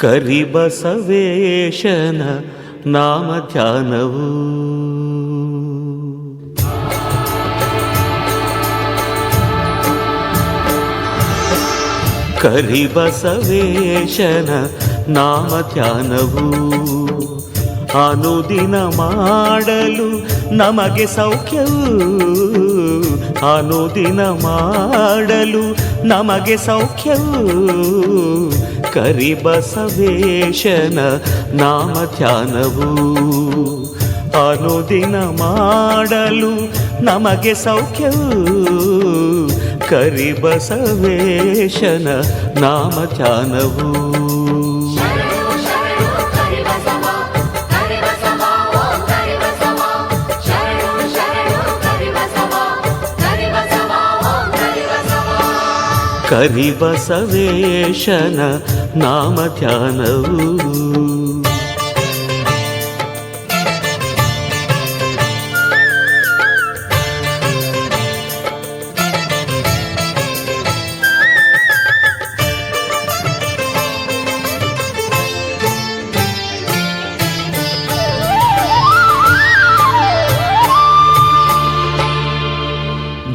ಕರಿಬಸವೇಶನ ನಾಮ ಧ್ಯಾನವು ಕರಿಬಸವೇಶನ ನಾಮ ಧ್ಯಾನವು ಅನುದಿನ ಮಾಡಲು ನಮಗೆ ಸೌಖ್ಯವು. ಅನುದಿನ ಮಾಡಲು ನಮಗೆ ಸೌಖ್ಯವು. ಕರಿಬಸವೇಶನ ನಾಮ ಧ್ಯಾನವು. ಅನುದಿನ ಮಾಡಲು ನಮಗೆ ಸೌಖ್ಯವು. ಕರಿಬಸವೇಶನ ನಾಮ ಧ್ಯಾನವು. ಕರಿಬಸವೇಶನ ನಾಮ ಧ್ಯಾನವು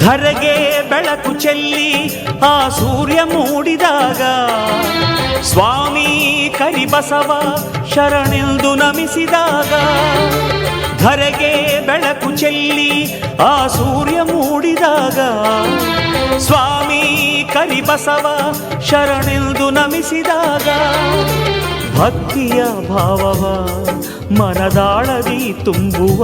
ಧರೆಗೆ ಬೆಳಕು ಚೆಲ್ಲಿ ಆ ಸೂರ್ಯ ಮೂಡಿದಾಗ ಸ್ವಾಮಿ ಕರಿಬಸವ ಶರಣೆಂದು ನಮಿಸಿದಾಗ ಧರೆಗೆ ಬೆಳಕು ಚೆಲ್ಲಿ ಆ ಸೂರ್ಯ ಮೂಡಿದಾಗ ಸ್ವಾಮಿ ಕರಿಬಸವ ಶರಣೆಂದು ನಮಿಸಿದಾಗ ಭಕ್ತಿಯ ಭಾವವ ಮನದಾಳದಿ ತುಂಬುವ